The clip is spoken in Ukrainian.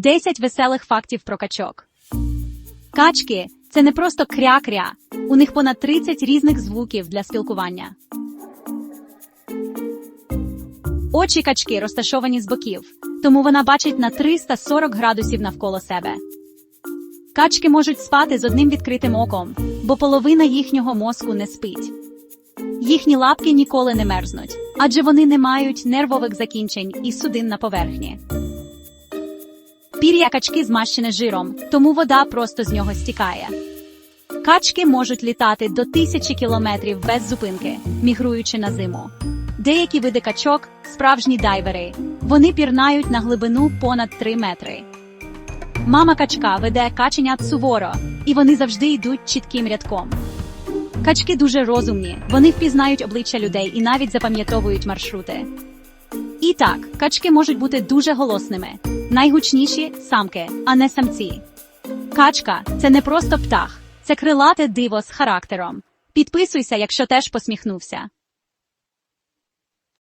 10 веселих фактів про качок. Качки це не просто кря-кря. У них понад 30 різних звуків для спілкування. Очі качки розташовані з боків, тому вона бачить на 340 градусів навколо себе. Качки можуть спати з одним відкритим оком, бо половина їхнього мозку не спить. Їхні лапки ніколи не мерзнуть, адже вони не мають нервових закінчень і судин на поверхні. Пір'я качки змащене жиром, тому вода просто з нього стікає. Качки можуть літати до тисячі кілометрів без зупинки, мігруючи на зиму. Деякі види качок справжні дайвери. Вони пірнають на глибину понад 3 метри. Мама качка веде каченят суворо, і вони завжди йдуть чітким рядком. Качки дуже розумні, вони впізнають обличчя людей і навіть запам'ятовують маршрути. І так, качки можуть бути дуже голосними. Найгучніші самки, а не самці. Качка це не просто птах, це крилате диво з характером. Підписуйся, якщо теж посміхнувся.